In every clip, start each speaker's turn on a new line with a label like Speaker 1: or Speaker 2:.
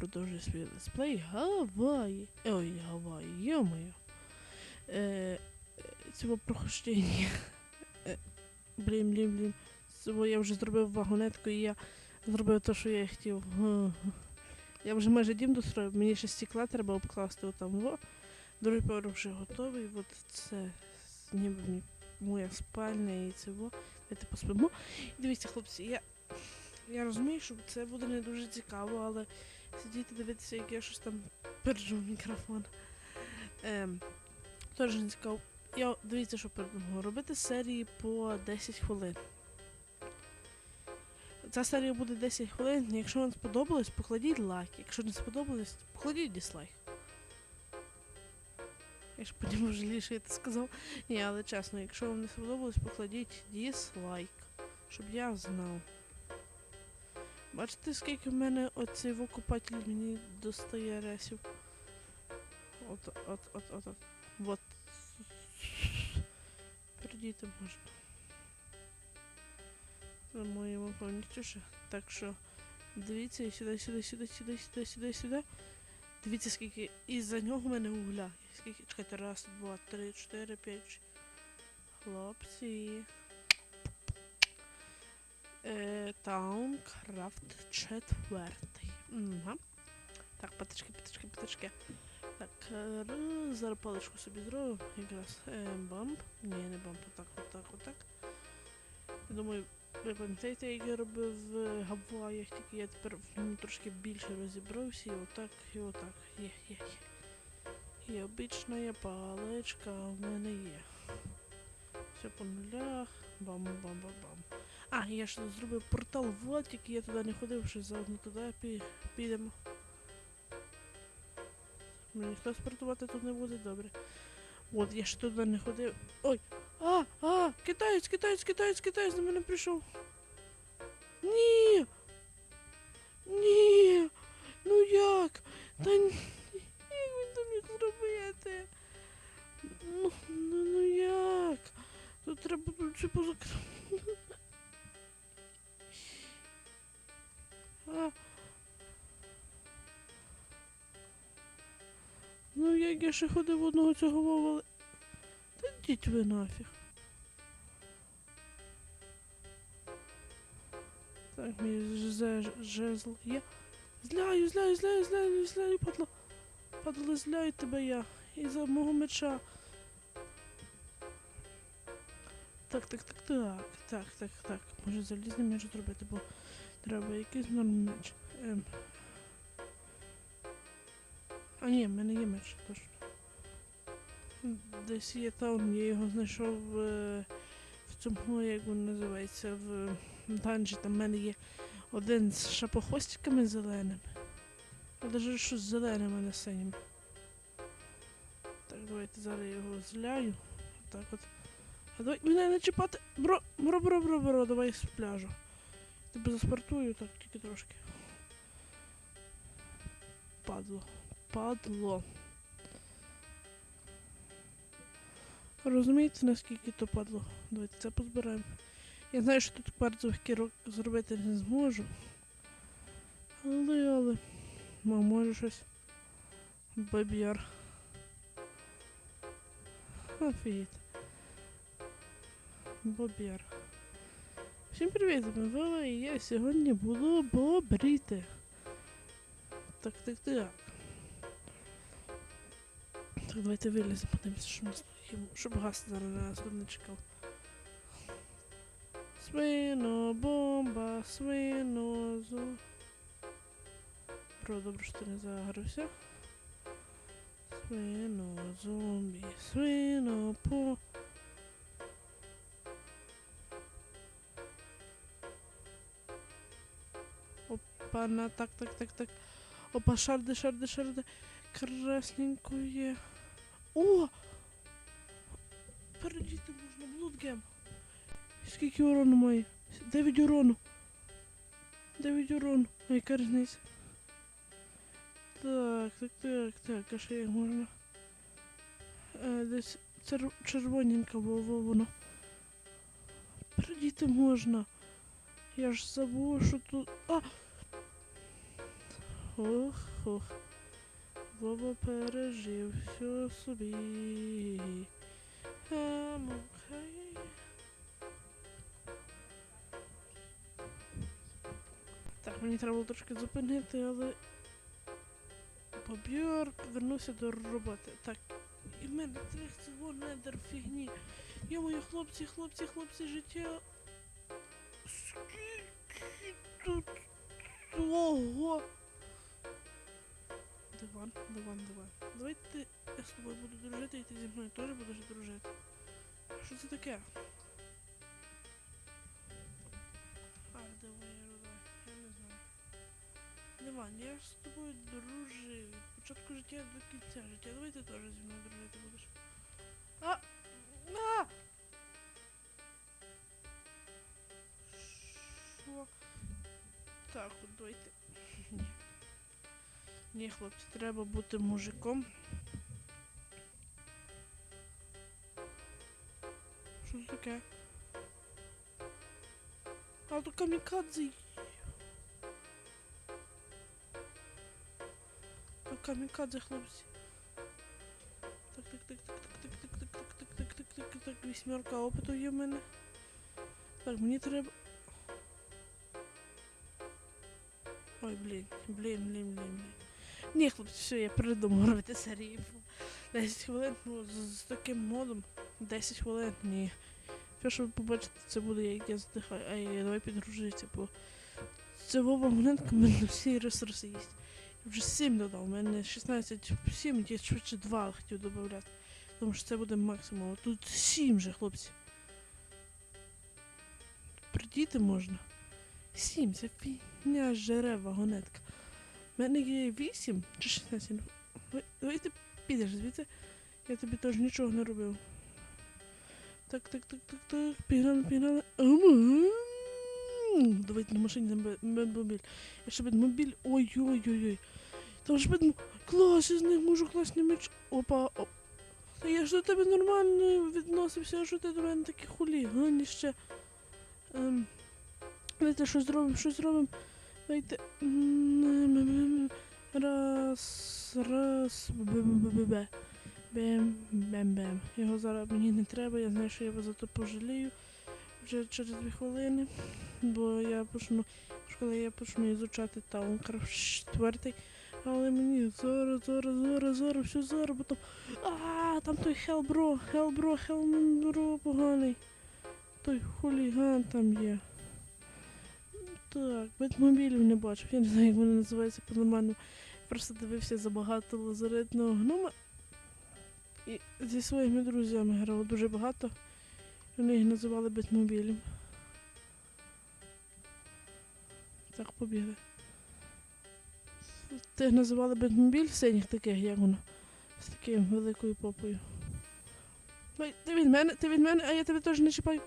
Speaker 1: продовжую свій летсплей Гаваї. Ой, Гаваї, йо-моє. Е, е, цього прохождення. Е, блін, блін, блін. Цього я вже зробив вагонетку і я зробив те, що я хотів. Я вже майже дім достроїв, мені ще стекла треба обкласти отам. Во. Другий поверх вже готовий. От це ніби моя спальня і це во. Давайте поспимо. І дивіться, хлопці, я, я розумію, що це буде не дуже цікаво, але сидіти дивитися, як я щось там пержу в мікрофон. Ем, теж не цікаво. Я дивіться, що придумав. Робити серії по 10 хвилин. Ця серія буде 10 хвилин. Якщо вам сподобалось, покладіть лайк. Якщо не сподобалось, покладіть дизлайк. Я ж потім вже ліше я це сказав. Ні, але чесно, якщо вам не сподобалось, покладіть дизлайк, щоб я знав. Бачите, скільки в мене оцей викупатель мені достає ресів? От, от, от, от, от. Вот. Передіти можна. Ми моємо повністю. Так що дивіться сюди, сюди, сюди, сюди, сюди, сюди, сюди. Дивіться, скільки. І за нього в мене угля. Скільки. Чекайте, раз, два, три, чотири, п'ять. Хлопці. Е, Таункрафт четвертий. Угу. Так, патички, патички, патички. Так, е, зараз паличку собі зробив. Якраз е, бамп. Ні, не бамп, отак, отак, отак. Я думаю, ви пам'ятаєте, як я робив в Гаваях, тільки я тепер ньому трошки більше розібрався, і отак, і отак. Є, є, є. І обична паличка в мене є. Все по нулях. Бам-бам-бам-бам. А, я ж зробив портал вот, тільки я туди не ходив, ще заодно туди пі- підемо. Ну, ніхто спортувати тут не буде, добре. От, я ще туди не ходив. Ой! А! А! Китаєць, китаєць, китаєць, китаєць до мене прийшов. Ні! Ні! Ну як? Та ні, як він то міг зробити? Ну, ну, ну як? Тут треба тут все позакрити. Ну як я ще ходив одного цього вовали. Та йдіть ви нафіг. Так, мій жезл є. Зляю, зляю, зляю, зляю, зляю, падло. Падло, зляю тебе я. І за мого меча. Так, так, так, так, так, так, так. Може залізний меч зробити, бо треба якийсь норм меч. Ем. А ні, в мене є меч, точно. Десь є таун, я його знайшов е, в цьому, як він називається, в данжі. Там в мене є один з шапохвостиками зеленими. А даже щось зеленим, а не синім. Так, давайте зараз я його зляю. Так от. А давай мене не чіпати. Бро, бро, бро, бро, бро, давай з пляжу. Тебе заспортую, так, тільки трошки. Падло. Падло. Розумієте, наскільки то падло? Давайте це позбираємо. Я знаю, що тут кварцевих кірок зробити не зможу. Але, але. Ма, може щось. Баб'яр. Офігеть. Боб'яр. Всім привіт, Вова, і я сьогодні буду бобріти. Так, так, так. Так, давайте виліземо, подивимося, що нас тут щоб газ зараз на нас не чекав. Свино, бомба, свино. Про, добре, що ти не загорився. Свино, зомбі, свино. Опа, на, так, так, так, так. Опа, шарди, шарди, шарди. Красненько є. О! Передіти можна, блудгем. Скільки урону має? 9 урону. 9 урону. А яка різниця? Так, так, так, так, а ще як можна? Е, десь цер- червоненька во- воно. Передіти можна. Я ж забув, що тут. А! Ох. Хух. Вова пережив все собі. Так, мені треба було трошки зупинити, але Бобьор повернувся до роботи. Так, і в мене трих цього недер фігні. Йо-моє, хлопці, хлопці, хлопці, життя. Скільки тут того? Диван, диван, диван. Давайте я з тобою буду дружити, і ти зі мною теж будеш дружити. Що це таке? А, давай, давай, я не знаю. Диван, я ж з тобою дружив. Початку життя до кінця життя. Давай ти теж зі мною дружити будеш. А! А! Що? Так, от давайте. Ні. Хлопці, треба бути мужиком. Що це таке? А то камікадзе. То камікадзе, хлопці. Так, так, так, так, так, так, так, так, так, так, так, так, так, так, вісьмерка опиту є в мене. Так, мені треба. Ой, блін, блін, блін, блін, блін. Ні, хлопці, все, я передумав робити серії. 10 хвилин, ну, з, з таким модом. 10 хвилин, ні. Все, що ви побачите, це буде, як я здихаю. Ай, давай підгружується, бо це Вова Гуненко мене всі ресурси їсть. Я вже 7 додав, у мене 16, 7, я швидше 2 хотів додати. Тому що це буде максимум. Тут 7 же, хлопці. Придіти можна. 7, це фігня жере вагонетка. Мене є 8 чи 16. Ви- Давай ти підеш звідси. Я тобі теж нічого не робив. Так, так, так, так, так. Пігнали, пігнали. Давайте на машині на. Я ще мобіль. Ой-ой-ой-ой. Там ж бедм... Клас, я з них можу класний меч. Опа, оп. Та я ж до тебе нормально відносився, а що ти до мене такі хуліганіще. Ем, давайте щось зробимо, щось зробимо. Давайте. Раз, раз, бе-бе-бе-бе. Бем, бем-бем. Його зараз мені не треба, я знаю, що я вас за то пожалію вже через дві хвилини, бо я почну, коли я почну ізучати Таункрафт четвертий, але мені зараз, зараз, зараз, зараз, все зараз, бо там. А, там той Хелбро, Хелбро, Хелбро поганий. Той хуліган там є. Так, бетмобілів не бачив, я не знаю, як вони називаються по-нормальному. Просто дивився забагато лазаретного гнома. І зі своїми друзями грав дуже багато. Вони їх називали бетмобілем. Так, побігли. Тих називали бетмобіль синіх таких, як воно. З такою великою попою. Ти від мене, ти від мене, а я тебе теж не чіпаю.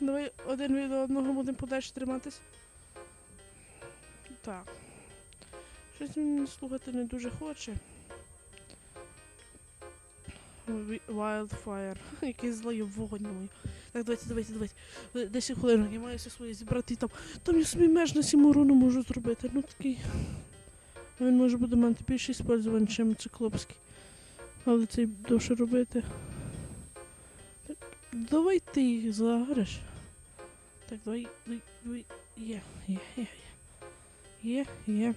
Speaker 1: Давай один від одного будемо подальше триматись. Так. Щось він слухати не дуже хоче. Wildfire. Який злий вогонь мій. Так, давайте, давайте, давайте. Е, 10 хвилин, я маю все своє зібрати там. Там я собі меж на сімурону можу зробити. Ну такий. Він може буде мати більше іспользувань, ніж циклопський. Але цей довше робити. Так, давай ти їх загреш. Так, давай, давай, давай. Є, є, є, є. Є, є.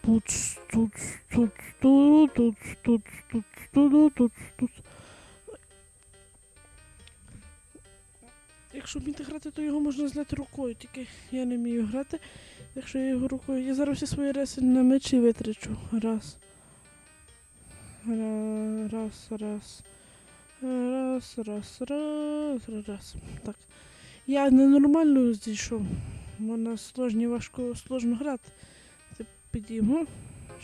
Speaker 1: Тут, тут, тут, тут, тут, тут, тут, тут. Якщо вміти грати, то його можна зняти рукою, тільки я не вмію грати. Якщо я його рукою. Я зараз всі свої реси на мечі витрачу. Раз, раз. Раз, раз, раз, раз, раз. Так. Я ненормально зійшов. Вона сложні, важко сложно грати. Це підійму,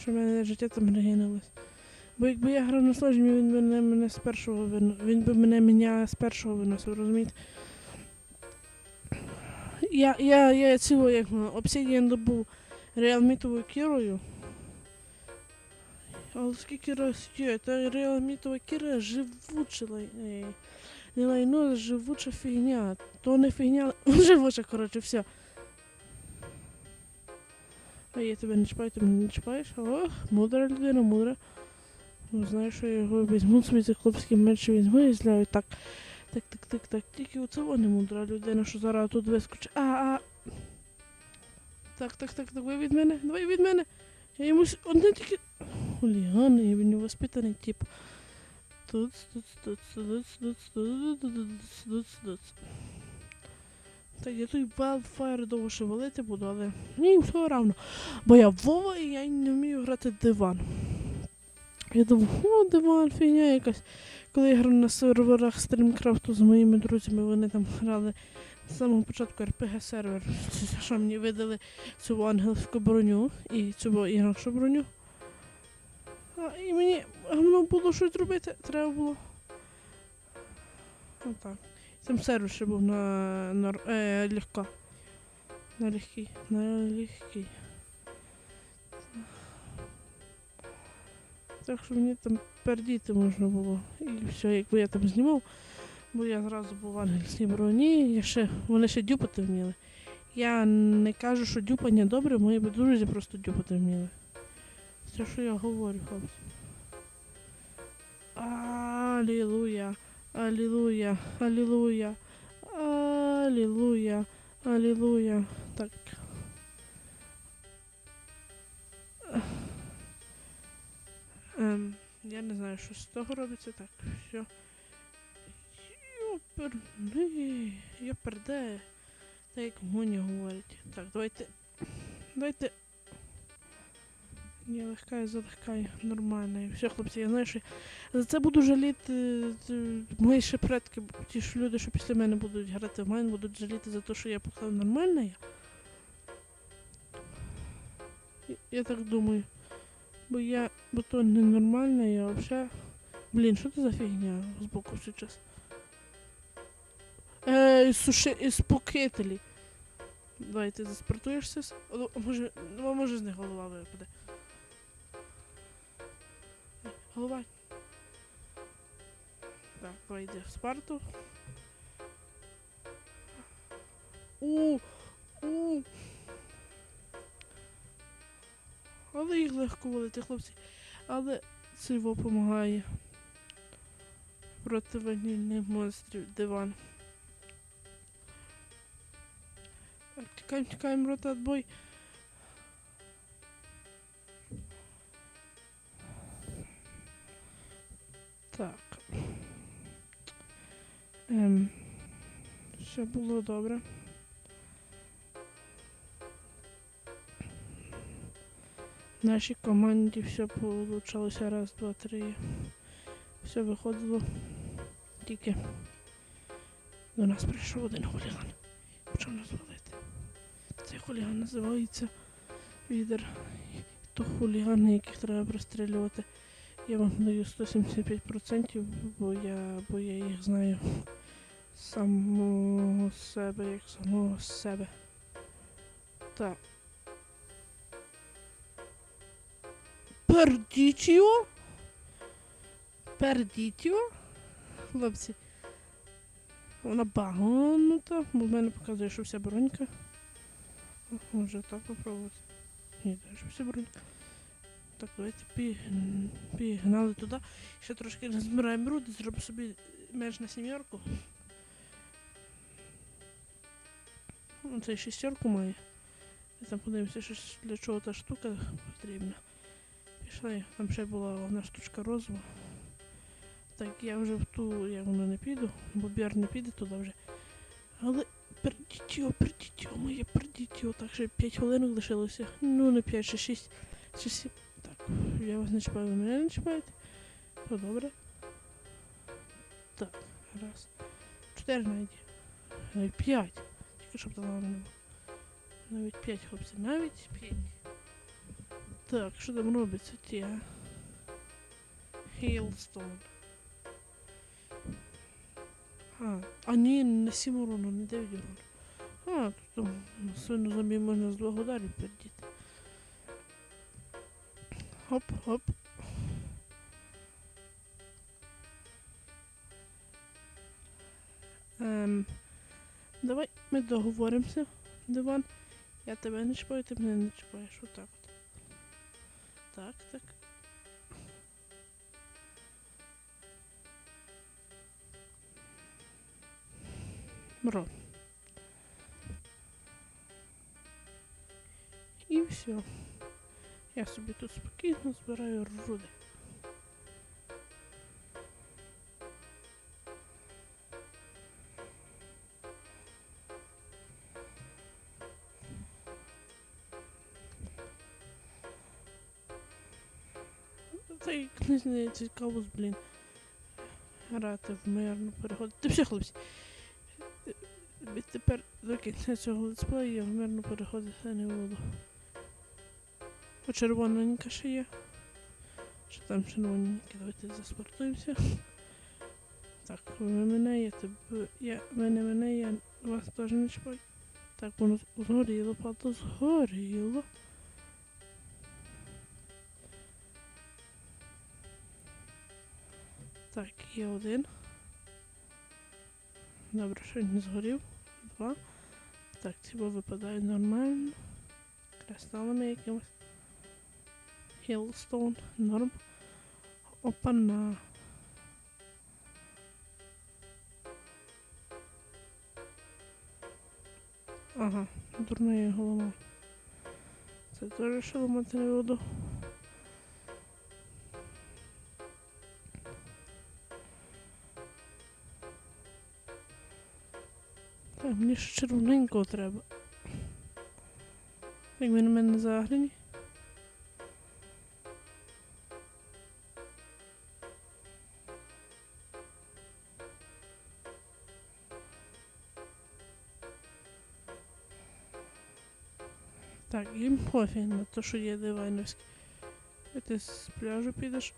Speaker 1: що в мене життя там регинулось. Бо якби я грав на сложні, він би мене, мене з першого вино... Він би мене мене з першого виносив, розумієте? Я, я, я цілу як Obsidian добув реалмітовою кірою. Але скільки раз є, та реалмітова кіра е, Не лайно, живуча фігня. То не фігня, живуча, коротше, все. А я тебе не чіпаю, ти мене не чіпаєш. Ох, мудра людина, мудра. Ну, знаєш, що я його візьму собі цей хлопський меч візьму і зляю. Так, так, так, так, так. Тільки оце вона мудра людина, що зараз тут вискочить. А, а. Так, так, так, давай від мене, давай від мене. Я йому одне тільки. Хуліган, і він невоспитаний тип. Так, я той Wildfire довго ще валити буду, але мені все равно. Бо я Вова і я не вмію грати диван. Я думав, о, диван, фігня якась. Коли я грав на серверах стрімкрафту з моїми друзями, вони там грали з самого початку RPG сервер. Що мені видали цю ангельську броню і цю інакшу броню. А, і мені воно було щось робити, треба було. Отак. Там сервер ще був на, на е, легка. На легкий. На легкий. Так що мені там пердіти можна було. І все, якби я там знімав, бо я зразу був в ангельській броні, я ще, вони ще дюпати вміли. Я не кажу, що дюпання добре, мої друзі просто дюпати вміли. Це що я говорю, хлопці. Алілуя, алілуя, алілуя, алілуя, алілуя. Так. Ем, я не знаю, що з того робиться. Так, все. Йоперни, йоперде. Так як Моня говорить. Так, давайте. Давайте. Я легкаю, залегкаю, нормально. І все, хлопці, я знаю, що за це буду жаліти мої ще предки, ті ж люди, що після мене будуть грати в майн, будуть жаліти за те, що я поклав нормально я. Я- так думаю. Бо я, бо то ненормально, я вообще. Блін, що це за фігня збоку все час? Е, суши, і спокителі. Давай, ти заспортуєшся. може, ну, може з них голова випаде. Е, Так, давай в спарту. У, у. Але їх легко валити, хлопці. Але це допомагає. Проти ванільних монстрів диван. Так, тікаємо, тікаємо, рота отбой. Ем, все було добре. В нашій команді все получалося раз, два, три. Все виходило. Тільки до нас прийшов один хуліган. Почав нас валити. Цей хуліган називається Відер. То хулігани, яких треба пристрілювати. Я вам даю 175%, бо я, бо я їх знаю самого себе, як самого себе. Так. Пердічіо? Пердічіо? Хлопці. Вона баганута, бо в мене показує, що вся бронька. Може так попробувати. Ні, теж вся бронька. Так, давайте пігнали туди. Ще трошки назбираємо руди, зробимо собі меч на сім'ярку. Ну, це шістерку має. Там подивимося, що для чого та штука потрібна. Пішли, там ще була одна штучка розова. Так, я вже в ту, я воно не піду, бо Бєр не піде туди вже. Але пердітьо, пердітьо, моє пердітьо. Так, ще 5 хвилинок лишилося. Ну, не 5, ще 6. Ще 7. Так, я вас не чіпаю, ви мене не чіпаєте. То добре. Так, раз. Чотири навіть. Навіть п'ять. Тільки щоб не було. Навіть п'ять, хлопці, навіть п'ять. Так, що там робиться ті? Хейлстоун. А, а ні, не 7 урону, не 9 урону. А, тут свину зомбі можна з двох ударів пердіти. Хоп, хоп. Давай ми договоримося, Диван. Я тебе не чіпаю, ти мене не чіпаєш. Отак от. Так, так. Бро. І все. Я собі тут спокійно збираю руди. Та й не знаю, цікаво, блін. Грати в мирну переходу. Ти все, хлопці. Відтепер до кінця цього летсплею я в мирну переходити не буду. О, червоненька ще є. Що там червоненьке? Давайте заспортуємося. Так, ви мене, я тебе. Я мене, мене, я вас теж не чіпаю. Так, воно згоріло, правда, згоріло. Так, є один. Добре, що він не згорів. Два. Так, ці випадають нормально. Кристалами якимось. Хілстоун. Норм. Опана. Ага, дурна голова. Це теж що буду. Мені ще червоненького треба. Як ви на мене заграні? Так, їм пофіг на те, що є дивайновський. Ти з пляжу підеш.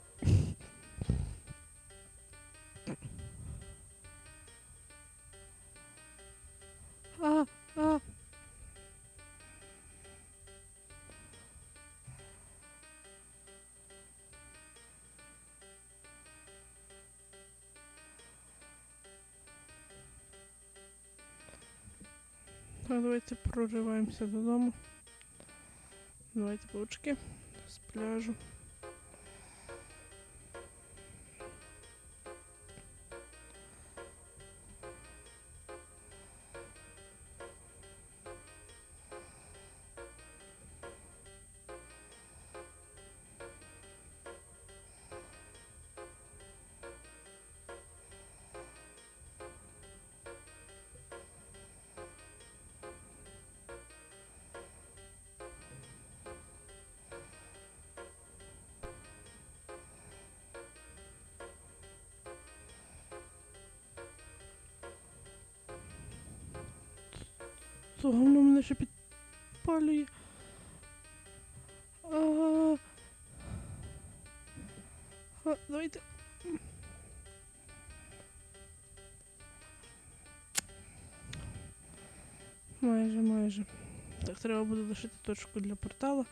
Speaker 1: Давайте прориваємося додому. Давайте паучки з пляжу. То воно мене ще підпалює. А, а, давайте. Майже, майже. Так, треба буде лишити точку для портала.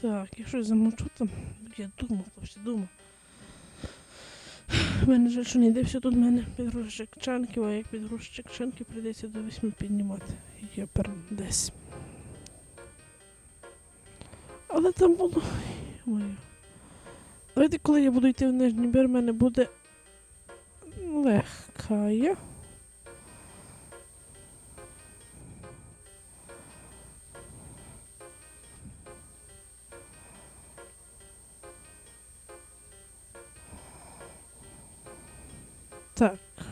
Speaker 1: Так, я щось замовчу там. Я думав, хлопці, думав. В мене жаль, що не йде все тут в мене підгрузчик чанків, а як підгрузчик чанків прийдеться до восьми піднімати. Я десь. Але там було. Моє. Давайте, коли я буду йти в нижній бір, в мене буде легка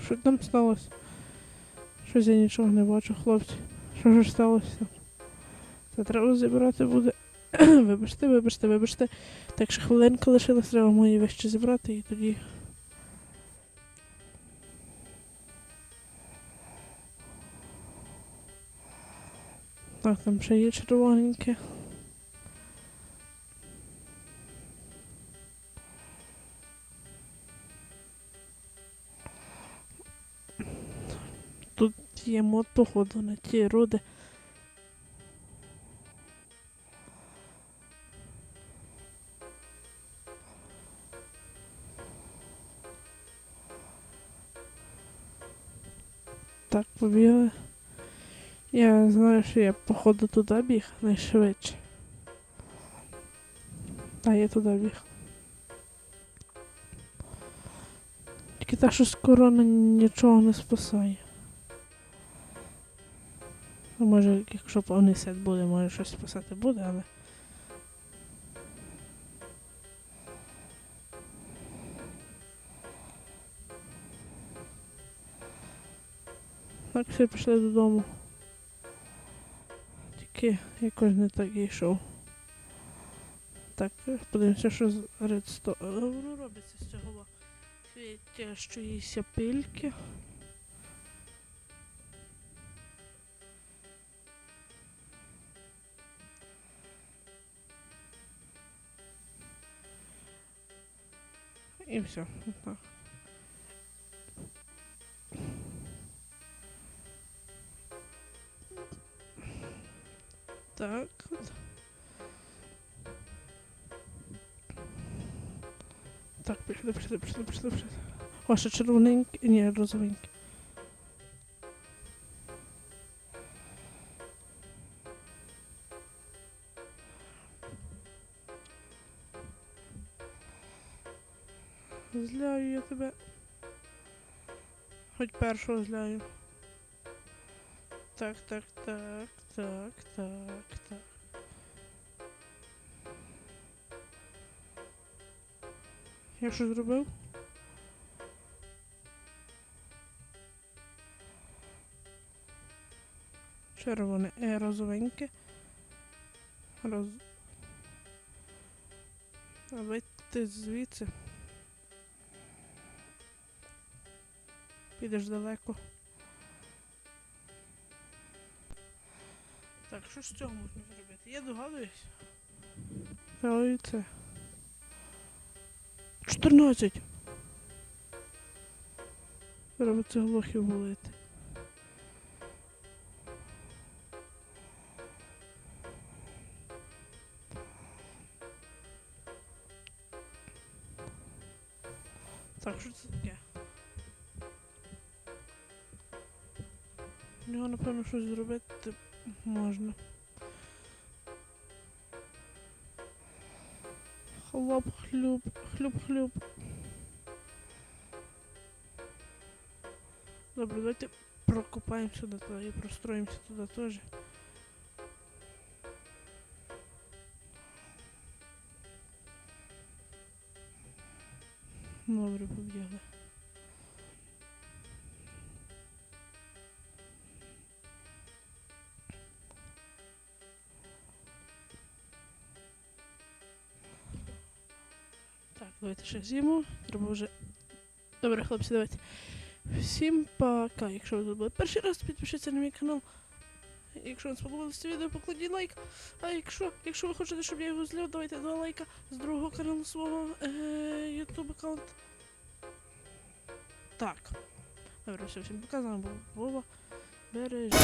Speaker 1: що там сталося? Щось я нічого не бачу, хлопці. Що ж сталося? Це треба зібрати буде. вибачте, вибачте, вибачте. Так що хвилинка лишилась, треба мої вещі зібрати і тоді. Так, там ще є червоненьке. Мод, походу, на ті роди. Так, побігли. Я знаю, що я походу туди біг найшвидше. Та я туди біг. Тільки та, що скоро нічого не спасає. Ну, може, якщо повний сет буде, може щось спасати буде, але. Так, всі пішли додому. Тільки якось не так і йшов. Так, подивимося, що з редсто... е, робиться з цього світящої сяпильки. І все. Так. Так от. Так, пішли, пішли, пішли, пішли, пішли. О, Хоч першого зляю. Так, так, так, так, так, так. Я що зробив? Червоне, е, розовеньке. Роз... А вийти звідси. Підеш далеко. Так, що з цього можна зробити? Я догадуюсь. Ой, це. 14. Треба цих лохів болити. Щось зробити можна. Хлоп, хлюб, хлюб-хлюб. Добре, давайте прокопаємо сюди то і простроїмося туди теж. Добре, побігли. Давайте ще з'їмо. Треба вже. Добре, хлопці, давайте. Всім пока. Якщо ви тут були перший раз, підпишіться на мій канал. Якщо вам сподобалося це відео, покладіть лайк. А якщо, якщо ви хочете, щоб я його зляв, давайте два лайка з другого каналу свого е, YouTube аккаунт. Так. Добре, все, всім пока. З вами Вова. Бережіть.